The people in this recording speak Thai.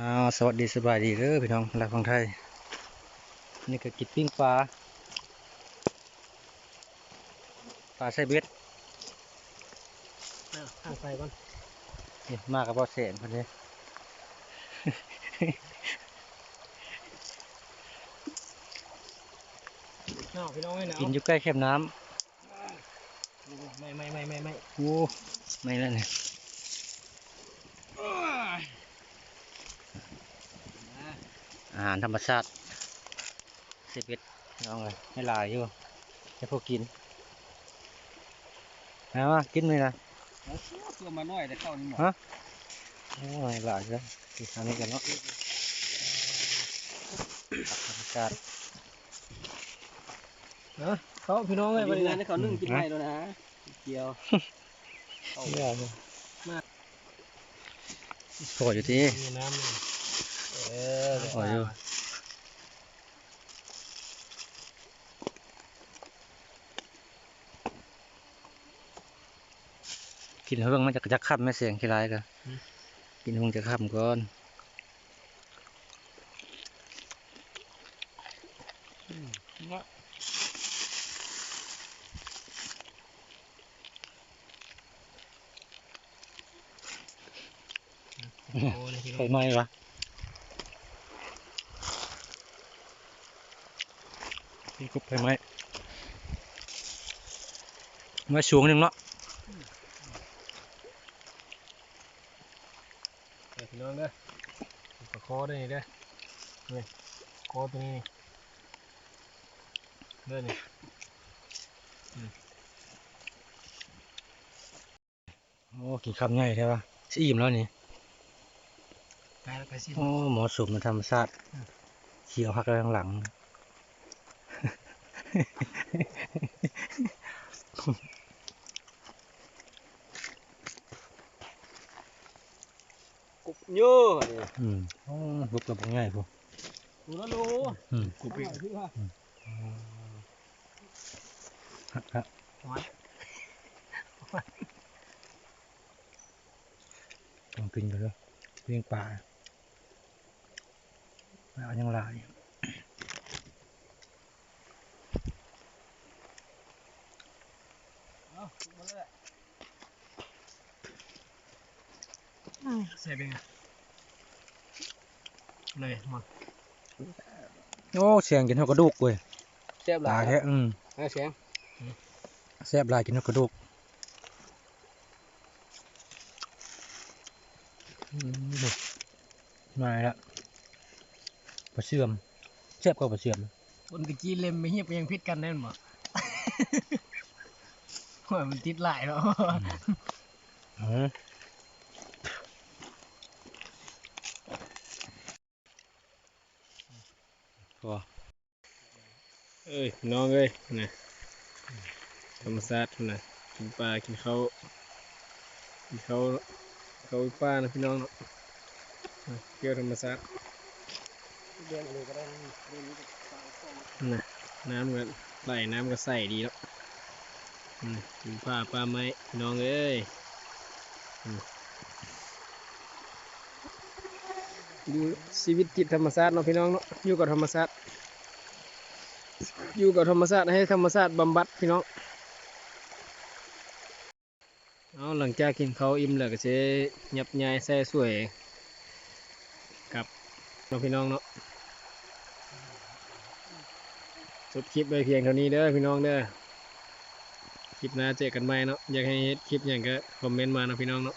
อ้าวสวัสดีสบายดีเด้อพี่น้องรักของไทย นี่ก็กินปิ้งปลาปลาใส่เบ็ดข้างไฟก่อนนี่มากับบ่อแสนคนนี้น้าพี่น้องให้หนาวกินอยู่ใกล้แคมน้ไม่ไม่ไม่ไม่ไม่ำโอ้ไม่แล้วเนี่ย อาหารธรรมชาติใส่เบ็ดน้องเลยให้หลายอยู่ให้พวกกินเอามากินไหมนะตัวมาหน่อยแต่เข้านี่หมดฮะโอ้ยหลายเลยกินทางนี้กันเนาะผักธรรมชาตินะเขาพี่น้องให้ไปไปงานนะให้เขานึ่งกินให้แล้วนะเกี่ยวเยอะเลยพออยู่ที่มีน้ำนี่ เออพออยู่กินเพิ่งมันจะจะขับแม่เสียงขี้ร้ายกันกินเพิ่งจะขับก่อนไฟไหม้ปะ นี่กุบไฟไหม้มาสูงหนึ่งเนาะพี่น้องเด้อปลาคอด้วยนี่เด้อนี่คอตัวนี้นี่เด้อนี่โอ้กินคำใหญ่ใช่ปะสิอิ่มแล้วนี่ไปแล้วไปสิโอ้หมอสุมมันธรรมชาติเขียวหักแล้วข้างหลัง กุบเยอะเลยอืมโอ้ลุกกระบอกง่า ยพวกดูแล้วรู้อืมกูเป็นพี่ว่าฮะฮะต้องกินกันเลยเลี้ยงปลาปลายังหลายเสียเป็นไงเลยมาโอ้เสียงกินเท่ากระดูกเว้ยแซ่บหหลาลายยแท้อืมแม่เสียงแซ่บหลายกินเท่ากระดูกอืมมาแล้วปลาเสื่อมแซ่บกว่าปลาเสื่อมคนตะกี้เล็มไม่เฮียบยังพิษกันแน่นหมด ว่ามันติดหลายแล้วอืมพอเอ้ยน้องเอ้ยนะธรรมชาตินะกินปลากินข้าวกินข้าวข้าวปลานะพี่น้องเนาะนะเกี่ยวธรรมชาติเดินอะไรก็ได้เดินนี้ก็นะน้ำก็ไหลน้ำก็ใสดีแล้ว อืมกินปลาปลาไม้น้องเอ้ยอืมดูชีวิตจิตธรรมชาติเนาะพี่น้องเนาะอยู่กับธรรมชาติอยู่กับธรรมชาติให้ธรรมชาติบำบัดพี่น้องเอาหลังจากกินข้าวอิ่มแล้วก็จะยับยายแซ่สวยกับน้องพี่น้องเนาะจบคลิปไปเพียงเท่านี้เด้อพี่น้องเด้อ คลิปหน้าเจอกันใหม่เนาะอยากให้เฮ็ดคลิปอย่างก็คอมเมนต์มาเนาะพี่น้องเนาะ